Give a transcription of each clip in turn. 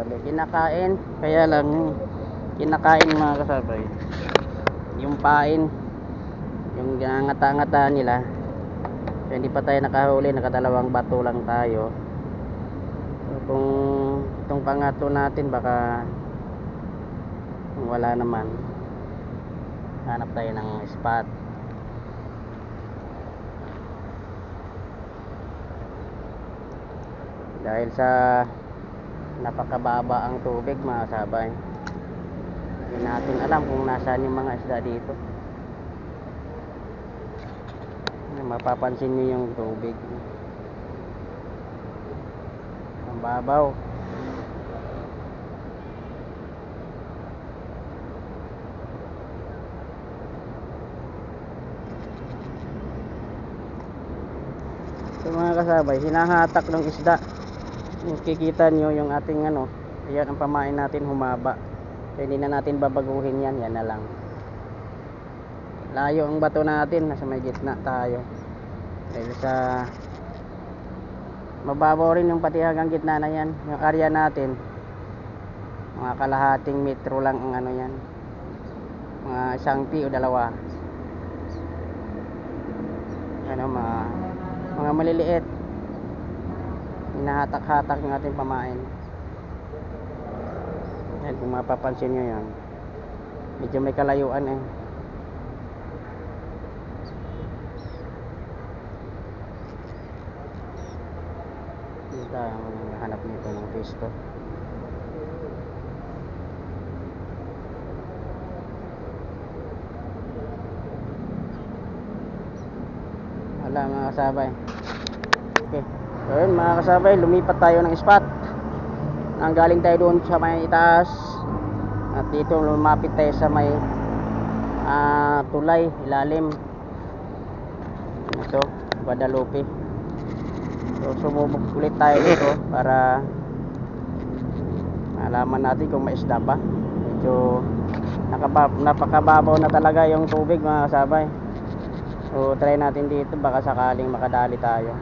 kasabay. Kinakain, kaya lang kinakain mga kasabay. Yung pain, yung ngata-ngata nila. So, hindi pa tayo nakahuli, nakadalawang bato lang tayo. So, kung itong pangatlo natin baka wala naman hanap tayo ng spot dahil sa napakababa ang tubig mga sabay hindi natin alam kung nasaan yung mga isda dito. Mapapansin nyo yung tubig. Ang babaw. So mga kasabay, hinahatak ng isda. Kung kikita nyo yung ating ano, ayan ang pamain natin humaba. So hindi na natin babaguhin yan, yan na lang. Layo ang bato natin, nasa may gitna tayo. Dahil sa mababaw rin yung pati hanggang gitna na yan. Yung area natin, mga kalahating metro lang ang ano yan. Mga isang pi o dalawa. Ano, mga mga maliliit hinahatak-hatak ng ating pamain. Yan kung mapapansin nyo yan medyo may kalayuan eh. Hindi tayo hanap nito ng pisto. Wala mga kasabay. Okay so yun mga kasabay lumipat tayo ng spot. Ang galing tayo doon sa may itaas. At dito lumapit tayo sa may ah, tulay ilalim. Ito Guadalupe. So sumubok ulit tayo dito para malaman natin kung may isda pa medyo nakabab, napakababaw na talaga yung tubig mga kasabay. So try natin dito. Baka sakaling makadali tayo.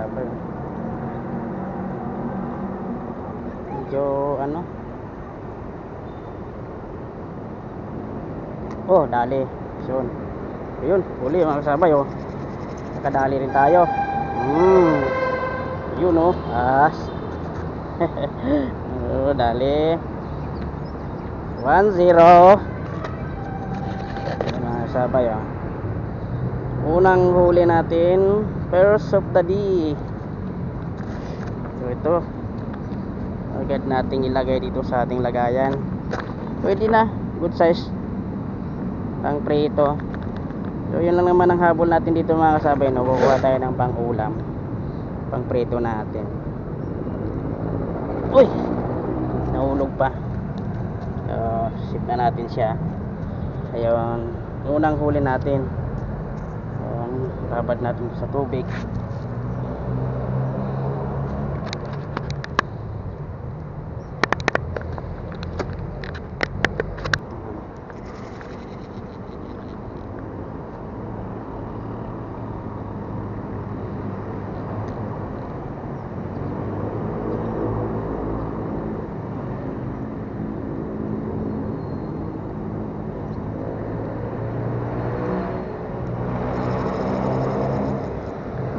Kasabay. Medyo ano? Oh, dali. Yun. Ayun, huli mga kasabay oh. Nakadali rin tayo. Hmm. Yun oh. As. oh, dali. 1-0. Mga kasabay oh. Unang huli natin, first of the day. So ito. Agad nating ilagay dito sa ating lagayan. Pwede na. Good size. Pang prito. So yun lang naman ang habol natin dito mga kasabay no? Kukuha tayo ng pang ulam. Pang prito natin. Uy! Nahulog pa. So sip na natin siya. Ayun. Unang huli natin babad natin sa tubig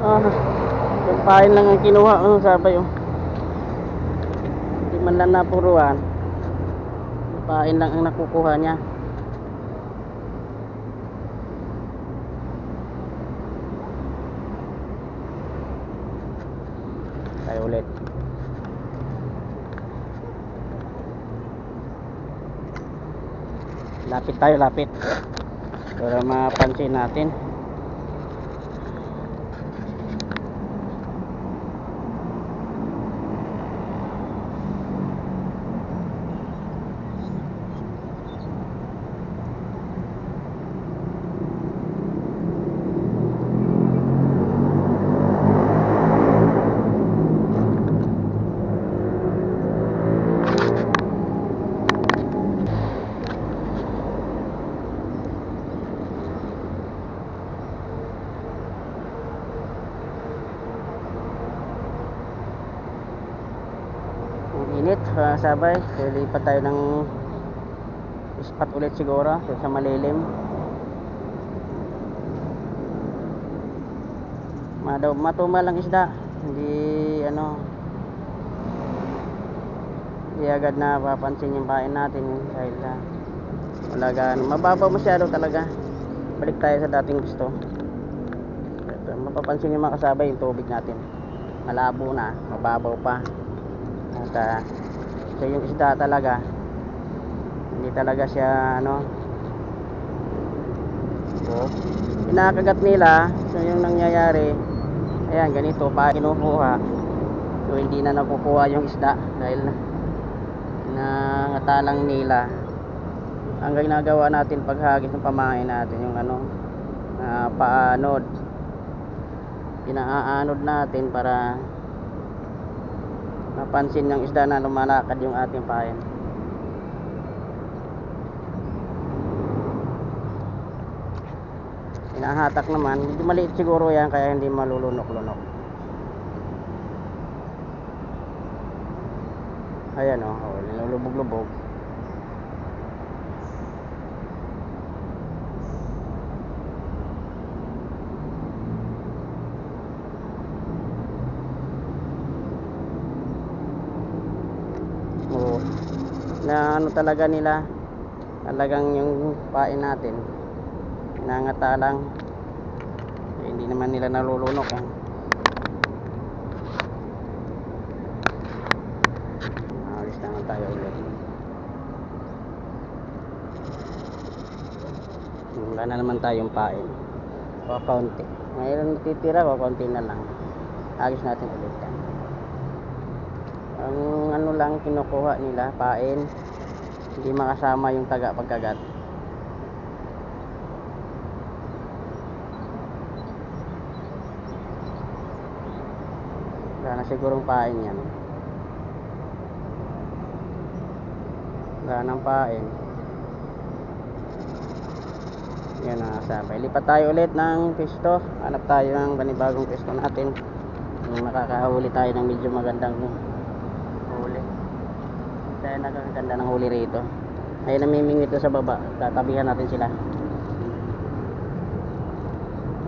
Ah, pampain lang ang kinuha. Ang sabay oh. Hindi man lang napuruan. Pampain lang ang nakukuha niya. Tayo ulit. Lapit tayo, lapit. Para mapansin natin. Mga sabay. So, lipat tayo ng spot ulit siguro. Sa malilim. Madaw, matumal lang isda. Hindi, ano, hindi agad na papansin yung pain natin dahil na wala gaano. Mababaw masyado talaga. Balik tayo sa dating gusto. Ito, mapapansin yung mga kasabay yung tubig natin. Malabo na, mababaw pa. At ah, so yung isda talaga hindi talaga siya ano so, pinakagat nila so yung nangyayari ayan ganito pa kinukuha. So hindi na nakukuha yung isda dahil na nangatalang nila. Ang ginagawa natin paghagis ng pamain natin yung ano na paanod. Pinaaanod natin para mapansin ng isda na lumalakad yung ating pain. Hinahatak naman. Medyo maliit siguro yan kaya hindi malulunok-lunok. Ayan o oh, nilulubog-lubog Oo. na ano talaga nila talagang yung pain natin nangata lang. Eh, hindi naman nila nalulunok eh. alis naman tayo ulit. Wala na naman tayong pain. Kakaunti mayroon natitira kakaunti na lang. Agis natin ulit yan. Ang ano lang kinukuha nila pain hindi makasama yung taga pagkagat. Wala na sigurong pain yan. Wala nang pain. Yan na sabay lipat tayo ulit ng pisto. Hanap tayo ng panibagong pisto natin. Yung nakakahuli tayo ng medyo magandang tayo nakakaganda ng huli rito. Ay namimingwit sa baba. Tatabihan natin sila.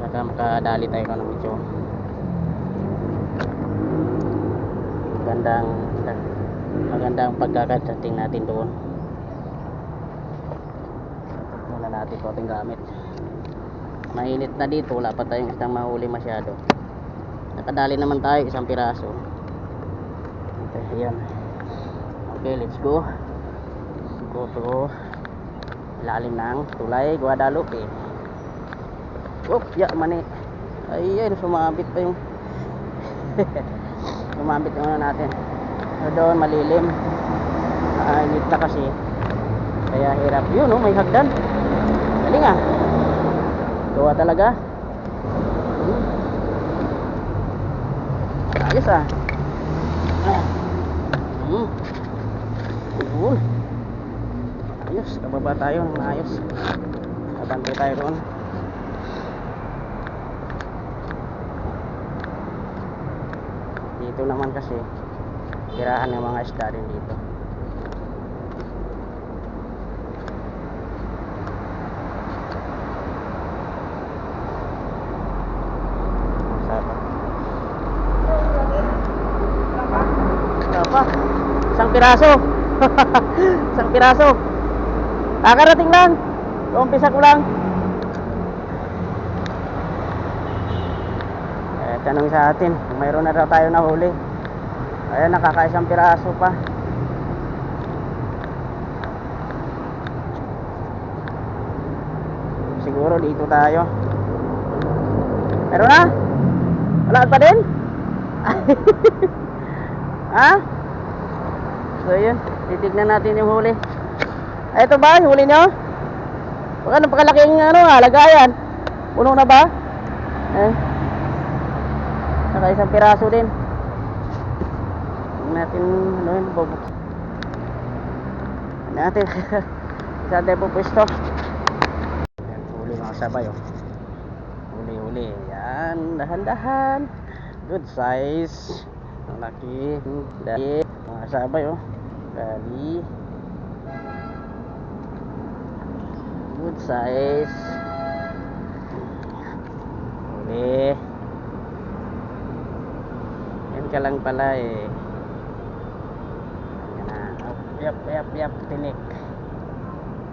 Baka makadali tayo ka ng medyo magandang magandang pagkakadating natin doon. Wala natin ito ating gamit. Mainit na dito wala pa tayong isang mahuli masyado. Nakadali naman tayo isang piraso. Okay yan okay let's go. Go to lalim ng tulay Guadalupe Oop, ya mani. Ayun sumabit pa yung sumabit yung ano natin. So, doon malilim. Ah init na kasi. Kaya hirap. Yun oh may hagdan. Galing ah. Gawa talaga. Ayos ah. Hmm. Yun ayos. Kababa tayo ng ayos abante tayo doon dito naman kasi tirahan ng mga isda rin dito. Isang piraso. Isang piraso. Kakarating lang. Umpisa ko lang. Eh, tanong sa atin, kung mayroon na daw tayo nahuli. Ayan, nakakaisang piraso pa. Siguro dito tayo. Meron na? Wala pa din? ha? So yun, titignan natin yung huli. Ito ba? Yung huli nyo? Baka napakalaking ano, ah, lagayan. Puno na ba? Eh. Saka isang piraso din. Tingnan natin, ano yun, bubuk. Natin. Isa tayo po pwesto. Huli mga sabay, oh. Huli, huli. Yan, dahan-dahan. Good size. Laki. Dahil, mga sabay, oh. Dali. Good size. Huli. Yan ka lang pala eh. Yan na. Oh, yap, yap, yap. Tinik.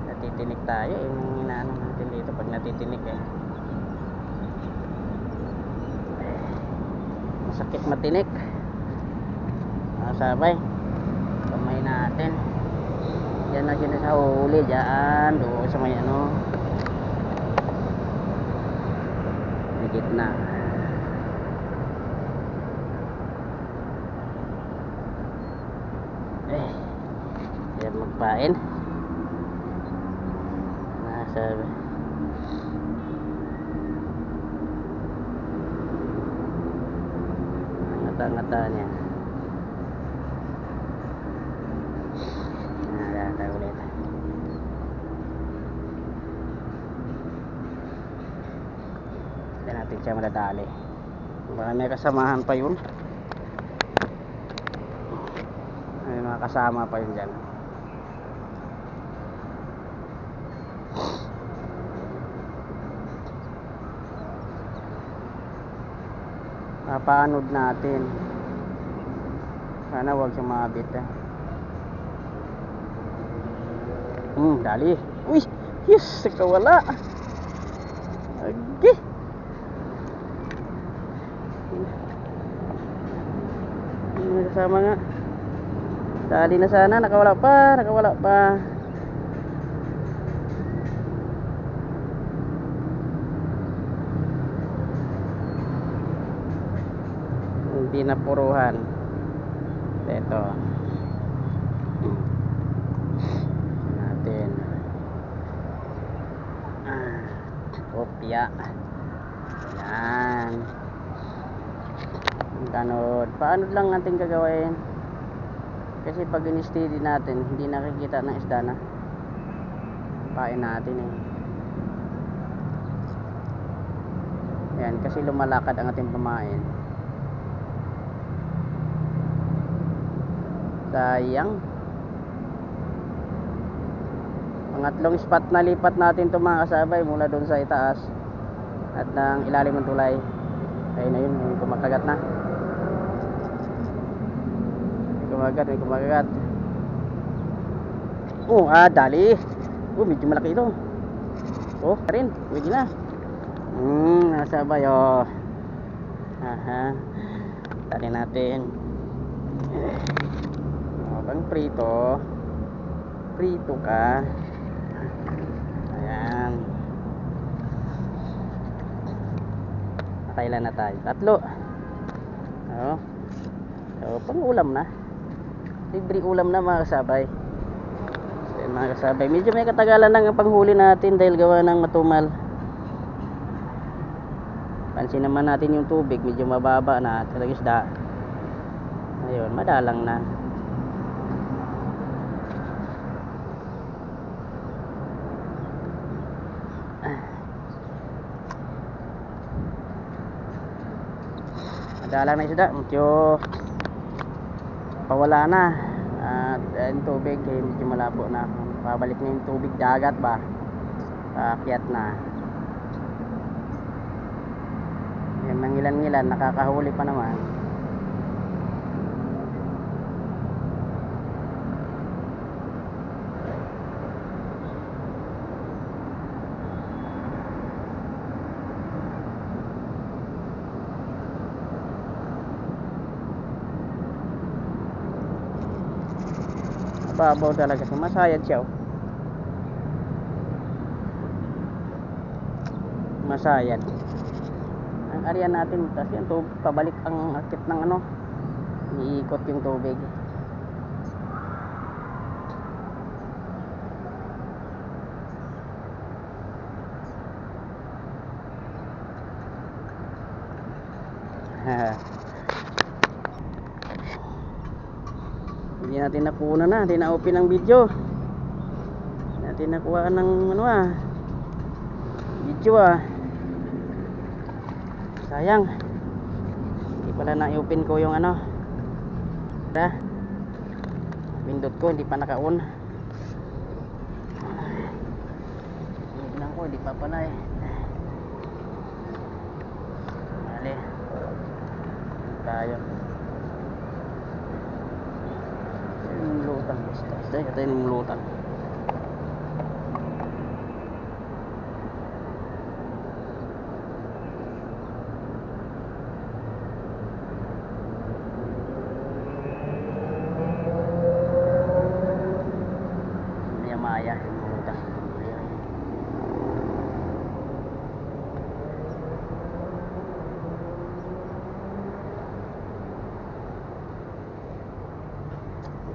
Natitinik tayo. eh. Yung inaano natin dito pag natitinik eh. Masakit matinik. Sabay. Kamay natin. Yan na sila sa huli. Diyan. Doon sa may ano. May gitna. Eh. Yan magpain. Nasa ngata-ngata niya. Hindi siya madadali. Baka may kasamahan pa yun. May mga kasama pa yun dyan. Papaanod natin. Sana wag siya mabit eh. Hmm, dali. Uy, yes, nakawala. Agi. May kasama nga. Dali na sana, nakawala pa, nakawala pa. Hindi na puruhan. Ito. natin ah, kopya yan ganod paano lang natin gagawin? Kasi pag in-steady natin hindi nakikita ng isda na pain natin eh. Yan kasi lumalakad ang ating pamain. Sayang. Pangatlong spot na lipat natin to mga kasabay mula doon sa itaas at ng ilalim ng tulay. Ayun na yun, kumakagat na. May kumakagat, may kumakagat. Oh, ah, dali. Oh, medyo malaki ito. Oh, rin, pwede na. Hmm, nasabay, oh. Aha. Dali natin. Oh, pang prito. Prito ka. Ayan. Nakailan na tayo? Tatlo. Oo. So, pang ulam na. Libre ulam na mga kasabay. So, mga kasabay. Medyo may katagalan lang ang panghuli natin dahil gawa ng matumal. Pansin naman natin yung tubig. Medyo mababa na. Talagang isda. Ayun, madalang na. Madalang na isda, medyo pawala na. At uh, yung tubig, eh, medyo malabo na. Pabalik na yung tubig dagat ba? Paakyat na. Yung mangilan-ngilan, nakakahuli pa naman. Babaw talaga siya. Masayad siya. oh. Masayad. Ang area natin, tapos yan, tub, pabalik ang akit ng ano. Iikot yung tubig. Hindi natin nakuha na, hindi na open ang video. Hindi natin nakuha ng ano ah. Video ah. Sayang. Hindi pala na-open ko yung ano. Da. pindot ko hindi pa naka-on tignan ko hindi pa pala eh mali tayo yung lutang basta basta ito yung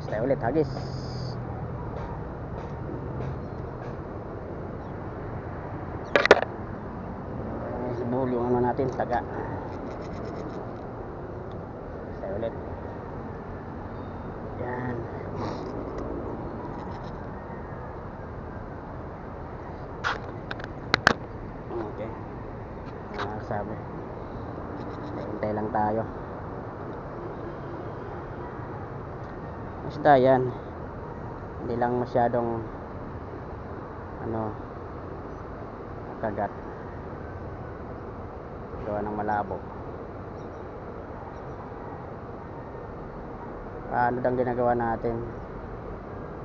Tayo ulit hagis. Subuhol yung ano natin taga tayo ulit yan okay ah, sabi hintay lang tayo Basta yan. Hindi lang masyadong ano kagat. Gawa ng malabo. Paano dang ginagawa natin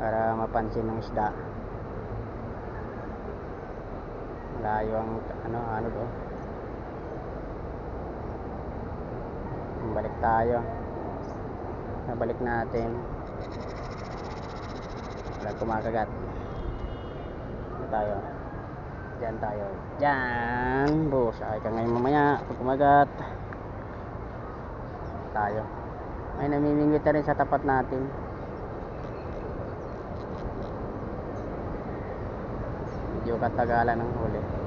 para mapansin ng isda? Malayo ang ano ano do. Balik tayo. Nabalik natin wala kumakagat tayo. Dyan tayo. Dyan bus ay ka ngayon mamaya. Pag kumagat tayo. May namimingwit na rin sa tapat natin. Medyo katagalan ng huli